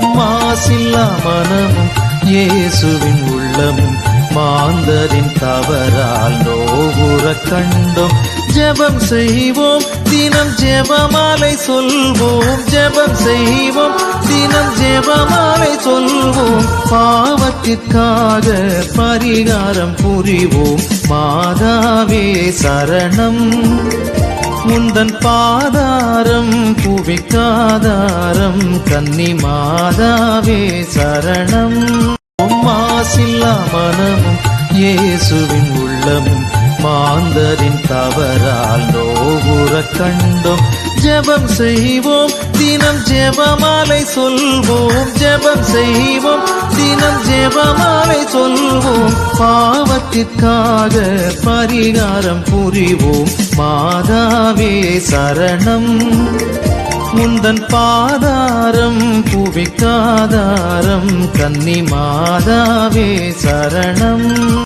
மாசில்லா மனமும் இயேசுவின் உள்ளமும் மாந்தரின் தவறால் நோவுற கண்டோம். ஜெபம் செய்வோம் தினம் ஜெபமாலை சொல்வோம். ஜெபம் செய்வோம் தினம் ஜெபமாலை சொல்வோம். பாவத்திற்காக பரிகாரம் புரிவோம். மாதாவே சரணம். முந்தன் பாதாரம் புவிக்காதாரம் கன்னி மாதாவே சரணம். மாசில்லா மனமும் இயேசுவின் உள்ளமும் மாந்தரின் தவறால் நோவுற கண்டோம். ஜெபம் செய்வோம் தினம் ஜெபமாலை சொல்வோம். ஜெபம் செய்வோம் தினம் ஜெபமாலை சொல்வோம். பா பாவத்திற்காக பரிகாரம் புரிவோம். மாதாவே சரணம். முந்தன் பாதாரம் புவிக்காதாரம் கன்னி மாதாவே சரணம்.